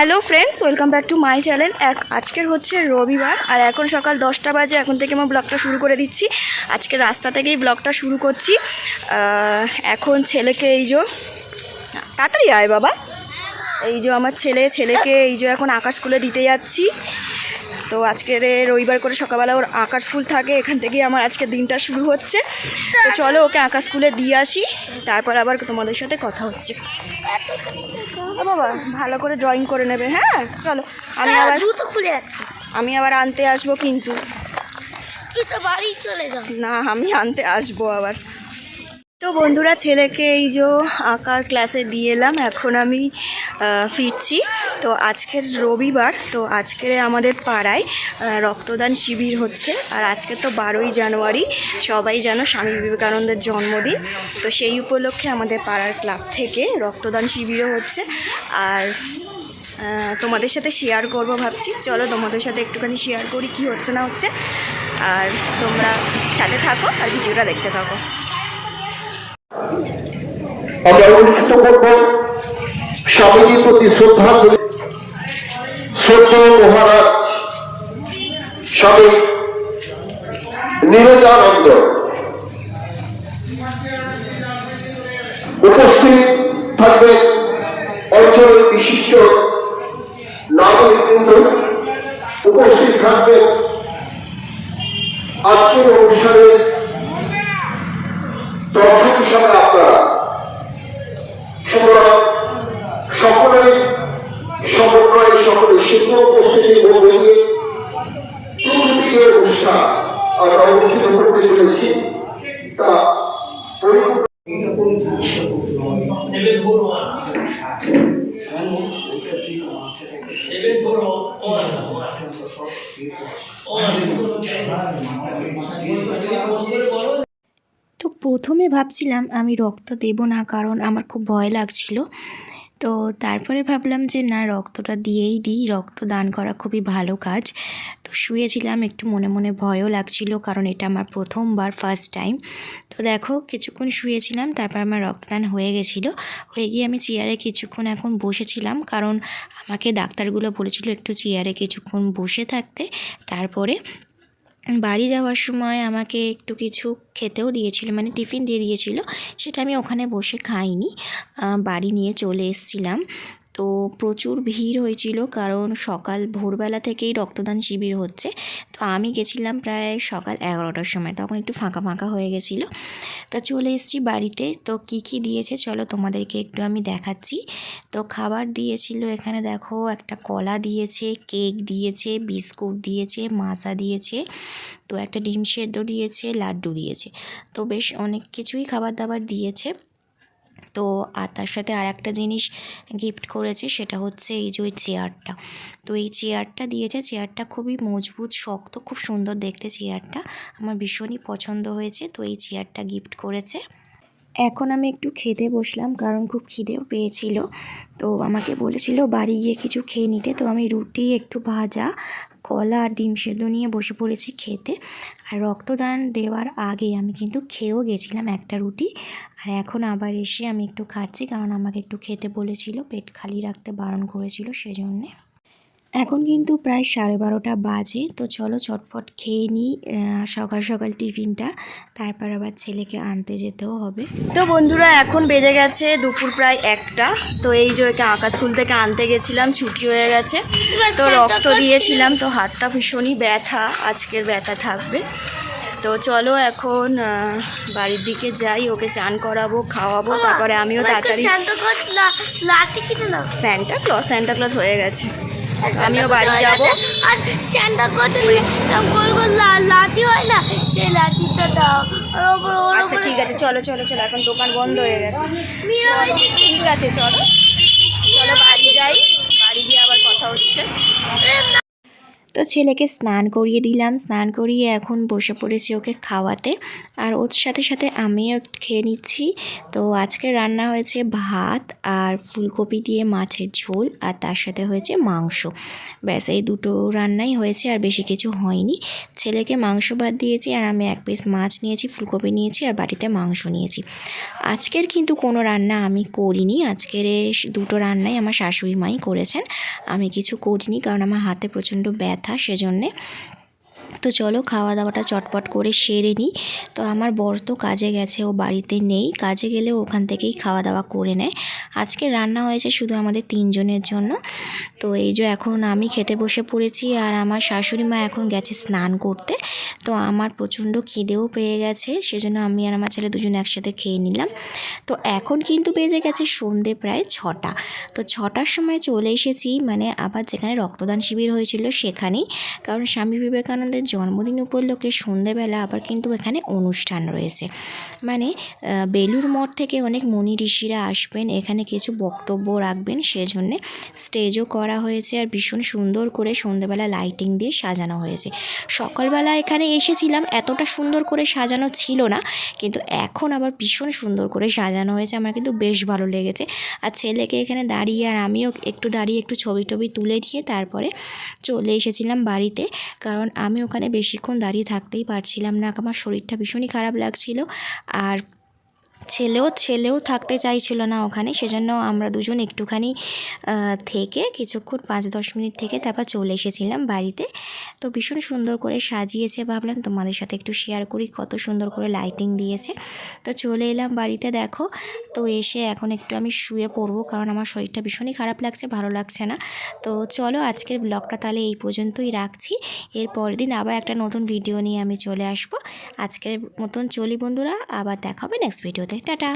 Hello friends, welcome back to my channel. এক আজকের হচ্ছে রবিবার, আর এখন সকাল দশটা বাজে, এখন থেকে আমার ব্লগটা শুরু করে দিচ্ছি। আজকে রাস্তা থেকেই ব্লগটা শুরু করছি। এখন ছেলেকে এই যে তাড়াতাড়ি আয় বাবা। এই যে আমার ছেলে, ছেলেকে এই যে এখন আঁকার স্কুলে দিতে যাচ্ছি। তো আজকের রবিবার করে সকালবেলা ওর আঁকার স্কুল থাকে এখান থেকেই আমার আজকে দিনটা শুরু হচ্ছে। তো চলো ওকে আঁকার স্কুলে দিয়ে আসি তারপর আবার তোমাদের সাথে কথা হচ্ছে। বাবা ভালো করে ড্রয়িং করে নেবে হ্যাঁ? চলো আমি আবার জুতো খুলে আমি আবার আনতে আসব কিন্তু। বাড়ি চলে যা। না আমি আনতে আসব আবার। তো বন্ধুরা, ছেলেকে এই যে আঁকার ক্লাসে দিয়ে এলাম, এখন আমি ফিরছি। তো আজকের রবিবার, তো আজকের আমাদের পাড়ায় রক্তদান শিবির হচ্ছে। আর আজকে তো বারোই জানুয়ারি, সবাই জানো স্বামী বিবেকানন্দের জন্মদিন। তো সেই উপলক্ষে আমাদের পাড়ার ক্লাব থেকে রক্তদান শিবিরও হচ্ছে। আর তোমাদের সাথে শেয়ার করব ভাবছি। চলো তোমাদের সাথে একটুখানি শেয়ার করি কি হচ্ছে না হচ্ছে। আর তোমরা সাথে থাকো আর ভিডিওটা দেখতে থাকো। আমরা অনুষ্ঠিত করব স্বামীজির প্রতি শ্রদ্ধা করে। শ্রদ্ধা মহারাজ, স্বামী নীরজানন্দ উপস্থিত থাকবে অঞ্চলের বিশিষ্ট নাগরিকবৃন্দ উপস্থিত থাকবে আজকের অনুষ্ঠানের আমরা করতে চলেছি তা. তো প্রথমে ভাবছিলাম আমি রক্ত দেব না, কারণ আমার খুব ভয় লাগছিল তো তারপরে ভাবলাম যে, না, রক্তটা দিয়েই দিই। রক্ত দান করা খুবই ভালো কাজ। তো শুয়েছিলাম, একটু মনে মনে ভয়ও লাগছিল, কারণ এটা আমার প্রথমবার ফার্স্ট টাইম তো দেখো, কিছুক্ষণ শুয়েছিলাম, তারপর আমার রক্তদান হয়ে গেছিল। হয়ে গিয়ে আমি চেয়ারে কিছুক্ষণ এখন বসেছিলাম, কারণ আমাকে ডাক্তারগুলো বলেছিল একটু চেয়ারে কিছুক্ষণ বসে থাকতে। তারপরে বাড়ি যাওয়ার সময় আমাকে একটু কিছু খেতেও দিয়েছিল মানে টিফিন দিয়ে দিয়েছিল, সেটা আমি ওখানে বসে খাইনি। বাড়ি নিয়ে চলে এসছিলাম। তো প্রচুর ভিড় হয়েছিল, কারণ সকাল ভোরবেলা থেকেই রক্তদান শিবির হচ্ছে। তো আমি গেছিলাম প্রায় সকাল এগারোটার সময়, তখন একটু ফাঁকা ফাঁকা হয়ে গেছিল। তো চলে এসেছি বাড়িতে। তো কি কি দিয়েছে চলো তোমাদেরকে একটু আমি দেখাচ্ছি। তো খাবার দিয়েছিল এখানে দেখো একটা কলা দিয়েছে, কেক দিয়েছে, বিস্কুট দিয়েছে, মাছা দিয়েছে, তো একটা ডিম সেদ্ধ দিয়েছে, লাড্ডু দিয়েছে। তো বেশ অনেক কিছুই খাবার দাবার দিয়েছে। তো আর তার সাথে আর একটা জিনিস গিফট করেছে, সেটা হচ্ছে এই যে ওই চেয়ারটা তো এই চেয়ারটা দিয়েছে চেয়ারটা খুবই মজবুত, শক্ত, খুব সুন্দর দেখতে চেয়ারটা আমার ভীষণই পছন্দ হয়েছে, তো এই চেয়ারটা গিফট করেছে। এখন আমি একটু খেতে বসলাম, কারণ খুব খিদেও পেয়েছিল। তো আমাকে বলেছিল বাড়ি গিয়ে কিছু খেয়ে নিতে, তো আমি রুটি, একটু ভাজা কলা আর ডিম সেদ্ধ নিয়ে বসে পড়েছি খেতে। আর রক্তদান দেওয়ার আগে আমি কিন্তু খেয়েও গেছিলাম একটা রুটি। আর এখন আবার এসে আমি একটু খাচ্ছি, কারণ আমাকে একটু খেতে বলেছিল, পেট খালি রাখতে বারণ করেছিল, সেজন্যে। এখন কিন্তু প্রায় সাড়ে বারোটা বাজে তো চলো চটপট খেয়ে নিই সকাল সকাল টিফিনটা তারপর আবার ছেলেকে আনতে যেতেও হবে। তো বন্ধুরা এখন বেজে গেছে দুপুর প্রায় একটা তো এই যে ওকে আঁকা স্কুল থেকে আনতে গেছিলাম ছুটি হয়ে গেছে তো রক্ত দিয়েছিলাম তো হাতটা ভীষণই ব্যথা আজকের ব্যথা থাকবে। তো চলো এখন বাড়ির দিকে যাই ওকে চান করাবো খাওয়াবো তারপরে আমিও তাড়াতাড়ি স্যান্টা ক্লস স্যান্টা ক্লস হয়ে গেছে। আমিও বাড়ি যাব। আর করছে গোল গোল লাঠি হয় না সেই লাঠিটা দাও। আচ্ছা ঠিক আছে চলো চলো চলো এখন দোকান বন্ধ হয়ে গেছে। ঠিক আছে চলো। চলো বাড়ি যাই। বাড়ি গিয়ে আবার কথা হচ্ছে। তো ছেলেকে স্নান করিয়ে দিলাম। স্নান করিয়ে এখন বসে পড়েছি ওকে খাওয়াতে। আর ওর সাথে সাথে আমিও খেয়ে নিচ্ছি। তো আজকে রান্না হয়েছে ভাত আর ফুলকপি দিয়ে মাছের ঝোল আর তার সাথে হয়েছে মাংস। ব্যাস, এই দুটো রান্নাই হয়েছে আর বেশি কিছু হয়নি। ছেলেকে মাংস ভাত দিয়েছি আর আমি এক পিস মাছ নিয়েছি, ফুলকপি নিয়েছি আর বাড়িতে মাংস নিয়েছি। আজকের কিন্তু কোনো রান্না আমি করিনি। আজকের দুটো রান্নাই আমার শাশুড়ি মাই করেছেন। আমি কিছু করিনি কারণ আমার হাতে প্রচণ্ড ব্যথা। সেজন্যে। তো চলো খাওয়া দাওয়াটা চটপট করে সেরে নিই। তো আমার বর তো কাজে গেছে, ও বাড়িতে নেই। কাজে গেলে ওখান থেকেই খাওয়া দাওয়া করে নেয়। আজকে রান্না হয়েছে শুধু আমাদের তিনজনের জন্য। তো এই যে এখন আমি খেতে বসে পড়েছি আর আমার শাশুড়ি মা এখন গেছে স্নান করতে, তো আমার প্রচণ্ড খিদেও পেয়ে গেছে, সেজন্য আমি আর আমার ছেলে দুজন একসাথে খেয়ে নিলাম। তো এখন কিন্তু বেজে গেছে সন্ধে প্রায় ছটা, তো ছটার সময় চলে এসেছি মানে আবার যেখানে রক্তদান শিবির হয়েছিল সেখানেই, কারণ স্বামী বিবেকানন্দের জন্মদিন উপলক্ষে সন্ধেবেলা আবার কিন্তু এখানে অনুষ্ঠান রয়েছে। মানে বেলুর মঠ থেকে অনেক মুনি ঋষিরা আসবেন, এখানে কিছু বক্তব্য রাখবেন, সেজন্যে স্টেজও করা হয়েছে আর ভীষণ সুন্দর করে সন্ধেবেলা লাইটিং দিয়ে সাজানো হয়েছে। সকালবেলা এখানে এসেছিলাম, এতটা সুন্দর করে সাজানো ছিল না, কিন্তু এখন আবার ভীষণ সুন্দর করে সাজানো হয়েছে, আমার কিন্তু বেশ ভালো লেগেছে। আর ছেলেকে এখানে দাঁড়িয়ে আর আমিও একটু দাঁড়িয়ে একটু ছবি টবি তুলে নিয়ে তারপরে চলে এসেছিলাম বাড়িতে, কারণ আমি ওখানে বেশিক্ষণ দাঁড়িয়ে থাকতেই পারছিলাম না, আমার শরীরটা ভীষণই খারাপ লাগছিল। আর ছেলেও ছেলেও থাকতে চাইছিল না ওখানে, সেজন্য আমরা দুজন একটুখানি থেকে কিছুক্ষণ পাঁচ দশ মিনিট থেকে তারপর চলে এসেছিলাম বাড়িতে। তো ভীষণ সুন্দর করে সাজিয়েছে ভাবলাম তোমাদের সাথে একটু শেয়ার করি, কত সুন্দর করে লাইটিং দিয়েছে। তো চলে এলাম বাড়িতে, দেখো। তো এসে এখন একটু আমি শুয়ে পড়ব, কারণ আমার শরীরটা ভীষণই খারাপ লাগছে, ভালো লাগছে না। তো চলো আজকের ব্লগটা তাহলে এই পর্যন্তই রাখছি। এর পরের দিন আবার একটা নতুন ভিডিও নিয়ে আমি চলে আসব। আজকের মতন চলি বন্ধুরা, আবার দেখা হবে নেক্সট ভিডিওতে টাটা